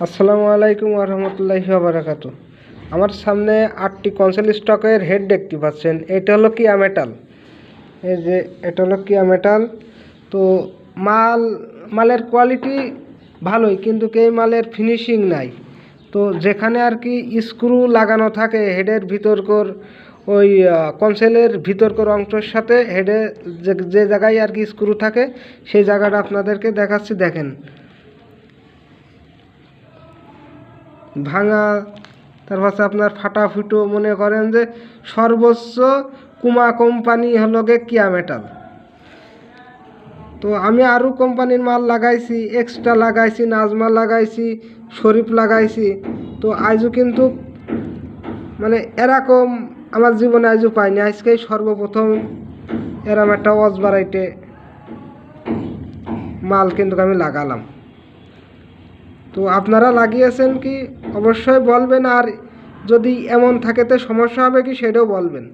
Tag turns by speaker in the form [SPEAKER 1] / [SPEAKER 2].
[SPEAKER 1] আসসালামু আলাইকুম রহমতুল্লাহি বারাকাতু। আমার সামনে আটটি কনসেল স্টকের হেড দেখতে পাচ্ছেন। এটা হলো কিয়া মেটাল এই যে, এটা হলো কিয়া মেটাল তো মাল, মালের কোয়ালিটি ভালোই, কিন্তু এই মালের ফিনিশিং নাই। তো যেখানে আর কি স্ক্রু লাগানো থাকে হেডের ভিতরকর, ওই কনসেলের ভিতরকর অংশের সাথে হেডে যে জায়গায় আর কি স্ক্রু থাকে, সেই জায়গাটা আপনাদেরকে দেখাচ্ছি, দেখেন। ভাঙা তারপর হচ্ছে আপনার ফাটা ফুটো মনে করেন যে সর্বোচ্চ কুমা কোম্পানি হলো গে কিয়া মেটাল। তো আমি আরও কোম্পানির মাল লাগাইছি এক্সট্রা লাগাইছি, নাজমা লাগাইছি, শরীফ লাগাইছি। তো আজও কিন্তু মানে এরকম আমার জীবনে আজও পাইনি। আজকেই সর্বপ্রথম এরম একটা অজবারাইটে মাল কিন্তু আমি লাগালাম। তো আপনারা লাগিয়েছেন কি? অবশ্যই বলবেন আর যদি এমন থাকে তো সমস্যা হবে কি সেটাও বলবেন।